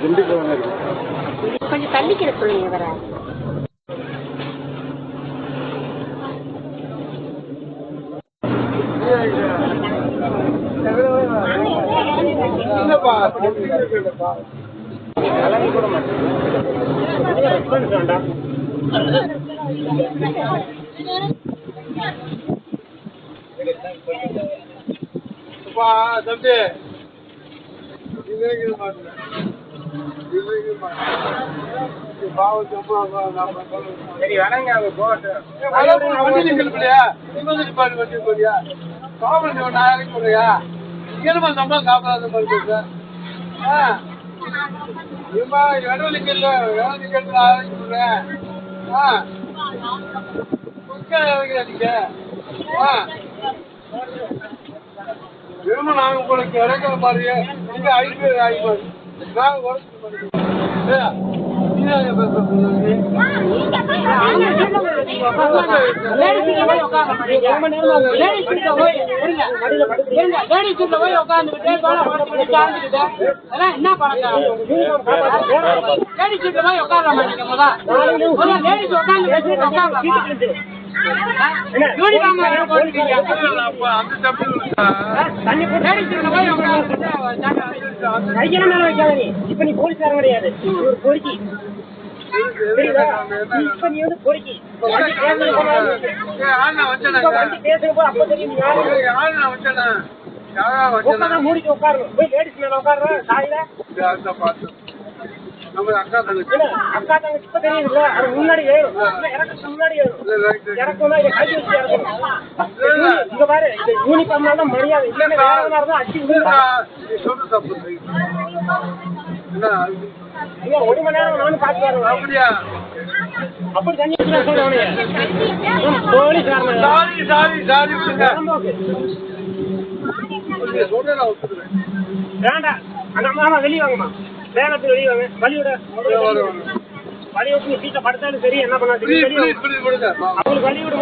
திண்டுக்கல் இருக்கு கொஞ்சம் தள்ளிக்கிற சொல்லுங்க வர கூட மாட்டேன் தம்பி இவங்க சரி வேணாங்க அவங்க போகட்டும் வண்டி நிற்கலையா வண்டி போறியா? காவல் நாளைக்கு போறியா? இயல்பா சம்பளம் காப்பாத மாதிரி ஆ? இடம் நிக்கல இடம் நாளைக்கு போறேன். ஆ? குக்க ஆ? திரும்ப நாங்க உங்களுக்கு இறக்குற மாதிரியே நீங்க ஐந்து ஆகி நாங்க உடச்சு என்ன பழக்கம் லேடிஸ் போய் உட்கார மாட்டீங்க முதல்ல லேடிஸ் உட்காந்து உட்காரலாமா கையெல்லாம் மேல வைக்காத நீ இப்ப நீ போலீஸ்காரன் கிடையாது ஒரு பொறுக்கி இப்ப நீ வந்து பொறுக்கி வண்டி பேசுறது அப்ப தெரியும் மூடிட்டு போய் லேடிஸ் மேல உட்காரு சாயில நம்ம அக்கா தங்கச்சி இல்ல அக்கா தங்கச்சி இப்ப தெரியுதுல்ல அது முன்னாடி ஏறும் இறக்கத்துக்கு முன்னாடி ஏறும். இறக்கம்னா இதை கை வச்சு இறக்கணும் இங்க பாரு இந்த யூனிஃபார்ம் தான் மரியாதை இல்லைன்னா வேற தப்பு. என்ன அது? ஐயா ஒரு மணி நேரம் நானும் பார்த்து வரேன் அப்படியா அப்படி தண்ணி சொல்றேன் அவனைய. போலீஸ்காரன் சாரி சாரி சாரி விடுங்க. புறம்போக்கு. நீங்க சொல்றதை நான் ஒத்துக்கிறேன். வேண்டாம். மாமா வெளியே வாங்கம்மா. வேகத்துக்கு வெளியே வாங்க. வழி விட வரும், வரும், வரும். வழி விட்டு நீ சீட்டை படுத்தாலும் சரி என்ன பண்ணா சரி. Please, வெளியே please, வாங்க. please விடுங்க. வா. அவங்களுக்கு வழி விட.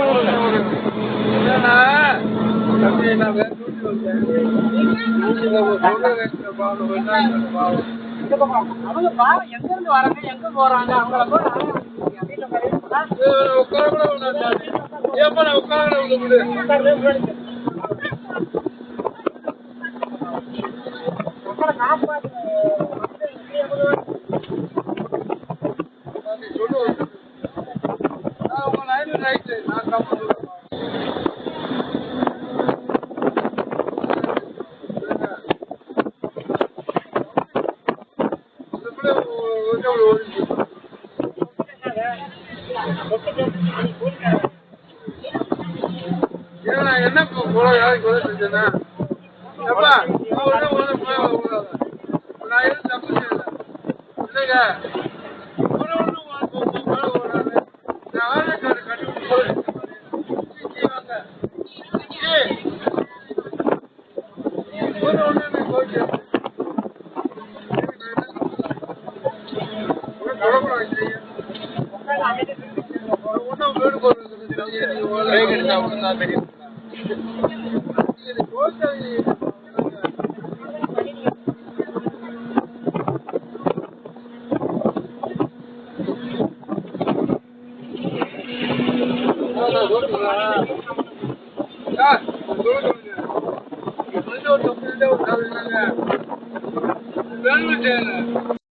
அவங்க பாவம் எங்க இருந்து வராங்க எங்க போறாங்க அவங்கள போய் உட்கார கூட உட்கார கூட என்ன கொ- கொலை யாருக்கு கொலை செஞ்சேன்னா? எப்பா, நான் ஒண்ணும் ஒண்ணும் போய் வரக்கூடாது. நான் எதுவும் தப்பு செய்யல. இல்லைங்க. ஒண்ணும் ஒண்ணும் வா- கொ- கொ- கொலை வராது. நான் ஆதார் கார்டு கட்டி விட்டு கொலை செஞ்சேன். சீ, சீ, வாங்க. சார், சொல்லுங்க. இது வந்து ஒரு தப்பு